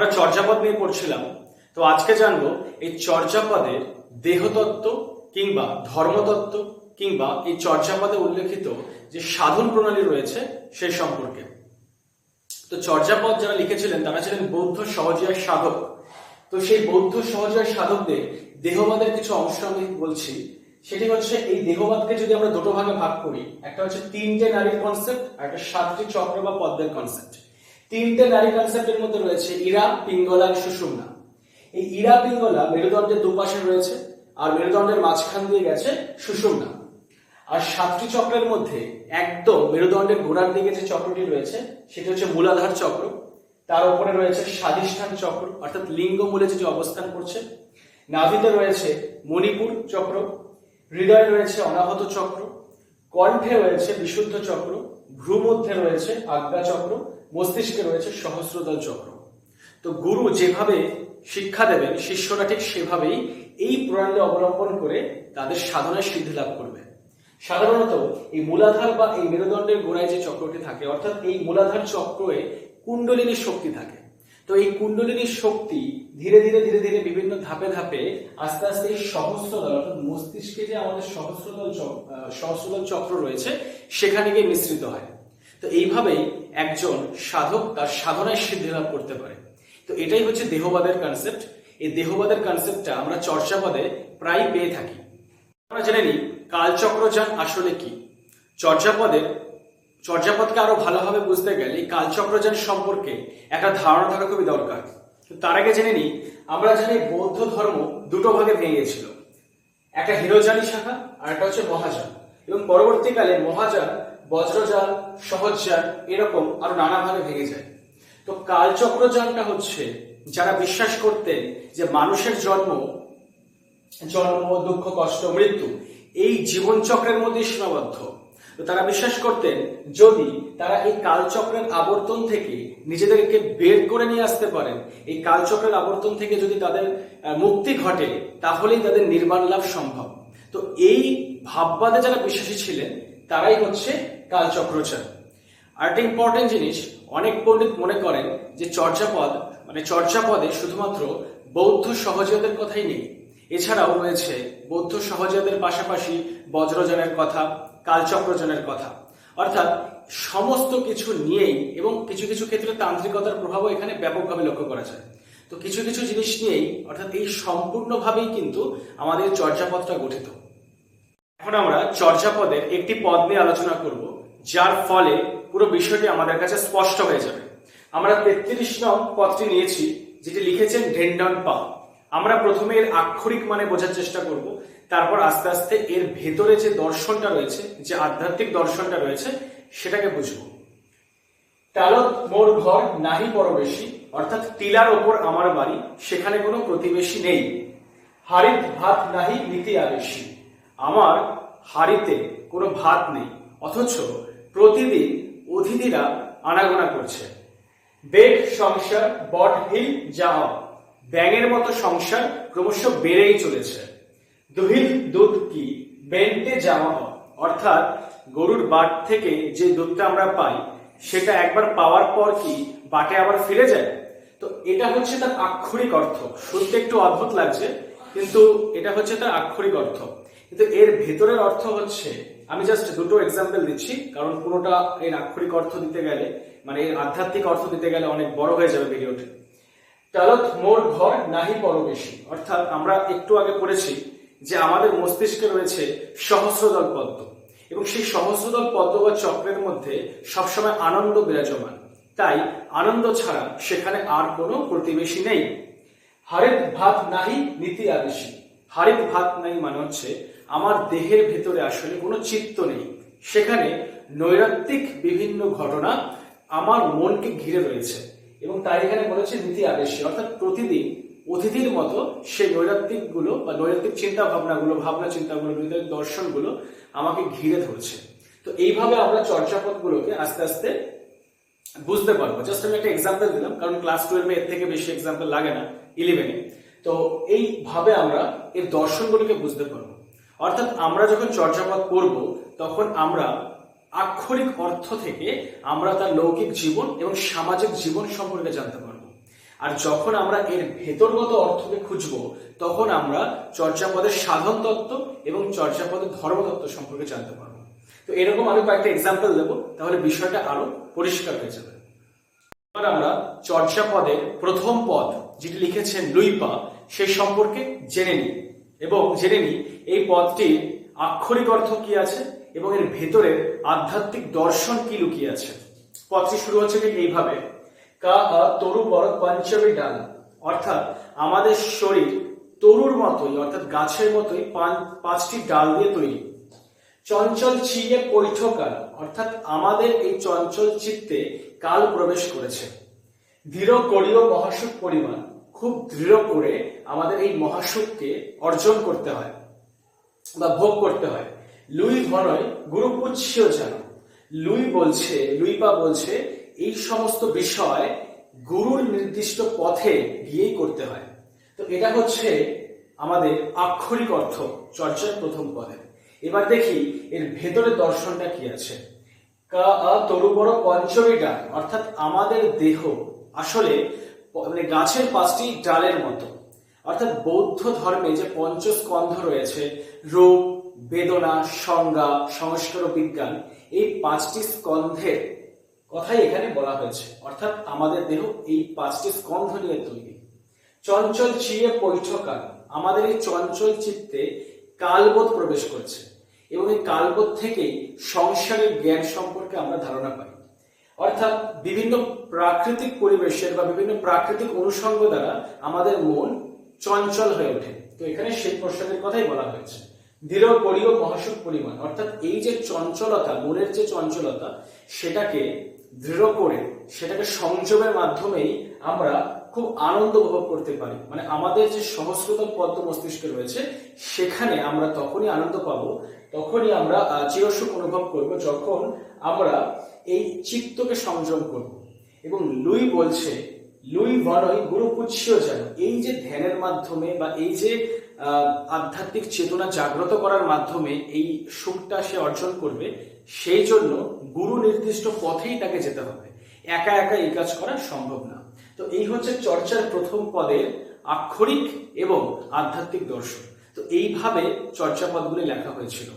আমরা চর্যাপদ নিয়ে পড়ছিলাম। তো আজকে জানব এই চর্যাপদের দেহতত্ত্ব কিংবা ধর্মতত্ত্ব কিংবা এই চর্যাপদে উল্লেখিত যে সাধন প্রণালী রয়েছে সেই সম্পর্কে। তো চর্যাপদ যারা লিখেছিলেন, তারা ছিলেন বৌদ্ধ সহজীয় সাধক। তো সেই বৌদ্ধ সহজীয় সাধকদের দেহবাদের কিছু অংশ আমি বলছি। সেটি হচ্ছে এই দেহবাদকে যদি আমরা দুটো ভাগে ভাগ করি, একটা হচ্ছে তিনটে নারীর কনসেপ্ট আর একটা সাতটি চক্র বা পদ্মের কনসেপ্ট তিনটে নারী কনসেপ্টের মধ্যে রয়েছে ইরা, পিঙ্গলা আর সুষুম্না। এই ইরা, পিঙ্গলা মেরুদণ্ডের দুপাশে রয়েছে আর মেরুদণ্ডের মাঝখান দিয়ে গেছে সুষুম্না। আর সাতটি চক্রের মধ্যে একদম মেরুদণ্ডের গোড়ার দিকে যে চক্রটি রয়েছে, সেটি হচ্ছে মূলাধার চক্র। তার উপরে রয়েছে স্বাধিষ্ঠান চক্র, অর্থাৎ লিঙ্গ মূলে যেটি অবস্থান করছে। নাভিতে রয়েছে মণিপুর চক্র। হৃদয়ে রয়েছে অনাহত চক্র। কণ্ঠে রয়েছে বিশুদ্ধ চক্র। ভ্রু মধ্যে রয়েছে আজ্ঞা চক্র, মস্তিষ্কে রয়েছে সহস্রদল চক্র। তো গুরু যেভাবে শিক্ষা দেবেন, শিষ্যরা ঠিক সেভাবেই এই প্রণালী অবলম্বন করে তাদের সাধনায় সিদ্ধি লাভ করবে। সাধারণত এই মূলাধার বা এই মেরুদণ্ডের গোড়ায় যে চক্রটি থাকে, অর্থাৎ এই মূলাধার চক্রে কুণ্ডলিনীর শক্তি থাকে। তো এই কুণ্ডলিনীর শক্তি ধীরে ধীরে ধীরে ধীরে বিভিন্ন ধাপে ধাপে আস্তে আস্তে এই সহস্রদল, অর্থাৎ মস্তিষ্কে যে আমাদের সহস্রদল সহস্রদল চক্র রয়েছে, সেখানে গিয়ে মিশ্রিত হয়। তো এইভাবেই একজন সাধক তার সাধনায় সিদ্ধি লাভ করতে পারে। তো এটাই হচ্ছে দেহবাদের কনসেপ্ট এই দেহবাদের কনসেপ্টটা আমরা চর্চাপদে প্রায় পেয়ে থাকি। আমরা জেনে নিই, কালচক্রযান আসলে কি? চর্যাপদের চর্যাপদকে আরও ভালোভাবে বুঝতে গেলে কালচক্রযান সম্পর্কে একটা ধারণা থাকা খুবই দরকার। তার আগে জেনে নিই, আমরা জানি বৌদ্ধ ধর্ম দুটো ভাগে ভেঙে গেছিল একটা হিরোজানি শাখা আর একটা হচ্ছে মহাযান। এবং পরবর্তীকালে মহাযান, বজ্রযান সহজযান এরকম আরও নানা ভাগে ভেঙে যায়। তো কালচক্রযানটা হচ্ছে যারা বিশ্বাস করতেন যে মানুষের জন্ম জন্ম, দুঃখ, কষ্ট, মৃত্যু এই জীবন চক্রের মধ্যে সীমাবদ্ধ। তো তারা বিশ্বাস করতেন, যদি তারা এই কালচক্রের আবর্তন থেকে নিজেদেরকে বের করে নিয়ে আসতে পারেন, এই কালচক্রের আবর্তন থেকে যদি তাদের মুক্তি ঘটে, তাহলেই তাদের নির্বাণ লাভ সম্ভব। তো এই ভাববাদে যারা বিশ্বাসী ছিলেন, তারাই হচ্ছে কালচক্রচার। আর একটা ইম্পর্টেন্ট জিনিস, অনেক পণ্ডিত মনে করেন যে চর্যাপদ মানে চর্যাপদে শুধুমাত্র বৌদ্ধ সহজীয়দের কথাই নেই। এছাড়াও রয়েছে বৌদ্ধ সহজীয়দের পাশাপাশি বজ্রজনের কথা কালচক্রজনের কথা। অর্থাৎ সমস্ত কিছু নিয়েই এবং কিছু কিছু ক্ষেত্রে তান্ত্রিকতার প্রভাবও এখানে ব্যাপকভাবে লক্ষ্য করা যায়। তো কিছু কিছু জিনিস নিয়েই, অর্থাৎ এই সম্পূর্ণভাবেই কিন্তু আমাদের চর্যাপদটা গঠিত। এখন আমরা চর্যাপদের একটি পদ নিয়ে আলোচনা করব, যার ফলে পুরো বিষয়টি আমাদের কাছে স্পষ্ট হয়ে যাবে। আমরা তেত্রিশ নং পদটি নিয়েছি, যেটি লিখেছেন ঢেন্ডন পা আমরা প্রথমে এর আক্ষরিক মানে বোঝার চেষ্টা করব। তারপর আস্তে আস্তে এর ভেতরে যে দর্শনটা রয়েছে, যে আধ্যাত্মিক দর্শনটা রয়েছে, সেটাকে বুঝব। তালত মোর ঘর নাহি পরবেশী, অর্থাৎ টিলার ওপর আমার বাড়ি, সেখানে কোনো প্রতিবেশী নেই। হাড়িত ভাত নাহি নীতি আবেশী, আমার হাড়িতে কোনো ভাত নেই, অথচ প্রতিদিন অতিথিরা আনাগোনা করছে। বেগ সংসার বট হিল যাওয়া ব্যাঙের মতো সংসার ক্রমশ বেড়েই চলেছে। কি বেন্টে যাওয়া হয়। অর্থাৎ গরুর বাট থেকে যে দুধটা আমরা পাই, সেটা একবার পাওয়ার পর কি বাটে আবার ফিরে যায়? তো এটা হচ্ছে তার আক্ষরিক অর্থ। শুনতে একটু অদ্ভুত লাগছে, কিন্তু এটা হচ্ছে তার আক্ষরিক অর্থ। কিন্তু এর ভেতরের অর্থ হচ্ছে, আমি জাস্ট দুটো এক্সাম্পল দিচ্ছি, কারণ পুরোটা এর আক্ষরিক অর্থ দিতে গেলে মানে এর আধ্যাত্মিক অর্থ দিতে গেলে অনেক বড় হয়ে যাবে ভিডিওটি তালত মোর ঘর নাহি পরবেশী অর্থাৎ আমরা একটু আগে পড়েছি যে আমাদের মস্তিষ্কে রয়েছে সহস্রদল পদ্ম। এবং সেই সহস্রদল পদ্ম বা চক্রের মধ্যে সবসময় আনন্দ বিরাজমান। তাই আনন্দ ছাড়া সেখানে আর কোনো প্রতিবেশী নেই। হারিত ভাত নাহি নীতি আবেশী হারিত ভাত নাই মানে হচ্ছে আমার দেহের ভেতরে আসলে কোনো চিত্ত নেই। সেখানে নৈরাত্তিক বিভিন্ন ঘটনা আমার মনকে ঘিরে রয়েছে। এবং তাই এখানে বলেছে নীতি আবেশী অর্থাৎ প্রতিদিন অতিথির মতো সেই নৈরাত্তিকগুলো বা নৈরাত্তিক চিন্তা ভাবনাগুলো ভাবনা চিন্তাগুলো নৈরাত্তিক দর্শনগুলো আমাকে ঘিরে ধরছে। তো এইভাবে আমরা চর্চাপদগুলোকে আস্তে আস্তে বুঝতে পারব। জাস্ট আমি একটা এক্সাম্পল দিলাম, কারণ ক্লাস টুয়েলভে এর থেকে বেশি এক্সাম্পল লাগে না ইলেভেনে তো এইভাবে আমরা এর দর্শনগুলোকে বুঝতে পারব। অর্থাৎ আমরা যখন চর্যাপদ করব, তখন আমরা আক্ষরিক অর্থ থেকে আমরা তার লৌকিক জীবন এবং সামাজিক জীবন সম্পর্কে জানতে পারব। আর যখন আমরা এর ভেতরগত অর্থকে খুঁজব, তখন আমরা চর্যাপদের সাধন তত্ত্ব এবং চর্যাপদের ধর্মতত্ত্ব সম্পর্কে জানতে পারব। তো এরকম আমি কয়েকটা এক্সাম্পল দেবো, তাহলে বিষয়টা আরও পরিষ্কার হয়ে যাবে। এবার আমরা চর্যাপদের প্রথম পদ, যেটি লিখেছেন লুইপা, সে সম্পর্কে জেনে নিই। এবং জেনে নিই, এই পদটির আক্ষরিক অর্থ কি আছে এবং এর ভেতরে আধ্যাত্মিক দর্শন কি লুকিয়ে আছে। পদটি শুরু হচ্ছে ঠিক এইভাবে। কা আ তরু বড় পঞ্চমী ডাল। অর্থাৎ আমাদের শরীর তরুর মতোই, অর্থাৎ গাছের মতোই পাঁচটি ডাল দিয়ে তৈরি। চঞ্চল চিয়ে পৈঠকাল অর্থাৎ আমাদের এই চঞ্চল চিত্তে কাল প্রবেশ করেছে। দৃঢ় করিও মহাসুখ পরিমাণ খুব দৃঢ় করে আমাদের এই মহাসুখকে অর্জন করতে হয় বা ভোগ করতে হয়। লুই ঘনয় গুরুপুচ্ছিও লুই বলছে, লুইপা বলছে এই সমস্ত বিষয় গুরুর নির্দিষ্ট পথে গিয়েই করতে হয়। তো এটা হচ্ছে আমাদের আক্ষরিক অর্থ চর্চার প্রথম পদে। এবার দেখি এর ভেতরে দর্শনটা কি আছে। তরু বড় পঞ্চমী ডাল, অর্থাৎ আমাদের দেহ, আসলে মানে গাছের পাঁচটি ডালের মতো। অর্থাৎ বৌদ্ধ ধর্মে যে পঞ্চস্কন্ধ রয়েছে, রূপ, বেদনা, সংজ্ঞা, সংস্কার বিজ্ঞান, এই পাঁচটি স্কন্ধের কথাই এখানে বলা হয়েছে। অর্থাৎ আমাদের দেহ এই পাঁচটি স্কন্ধ নিয়ে তৈরি। চঞ্চল চিয়ে পৈঠকাল আমাদের এই চঞ্চল চিত্তে কালবোধ প্রবেশ করছে এবং এই কালবোধ থেকেই সংসারের জ্ঞান সম্পর্কে আমরা ধারণা পাই। অর্থাৎ বিভিন্ন প্রাকৃতিক পরিবেশের বা বিভিন্ন প্রাকৃতিক অনুষঙ্গ দ্বারা আমাদের মন চঞ্চল হয়ে ওঠে। তো এখানে সেই প্রসাদের কথাই বলা হয়েছে। দৃঢ় করিও মহাসুখ পরিমাণ। অর্থাৎ এই যে চঞ্চলতা, মনের যে চঞ্চলতা সেটাকে দৃঢ় করে, সেটাকে সংযমের মাধ্যমেই আমরা খুব আনন্দ উপভোগ করতে পারি। মানে আমাদের যে সহস্রতম পদ্ম মস্তিষ্ক রয়েছে, সেখানে আমরা তখনই আনন্দ পাবো, তখনই আমরা চিরসুখ অনুভব করব যখন আমরা এই চিত্তকে সংযম করব। এবং লুই বলছে, লুই ভনই গুরু পুচ্ছিও যেন। এই যে ধ্যানের মাধ্যমে বা এই যে আধ্যাত্মিক চেতনা জাগ্রত করার মাধ্যমে এই সুখটা সে অর্জন করবে, সেই জন্য গুরু নির্দিষ্ট পথেই তাকে যেতে হবে। একা একা এই কাজ করা সম্ভব না। তো এই হচ্ছে চর্চার প্রথম পদের আক্ষরিক এবং আধ্যাত্মিক দর্শন। তো এইভাবে চর্চা পদগুলি লেখা হয়েছিল।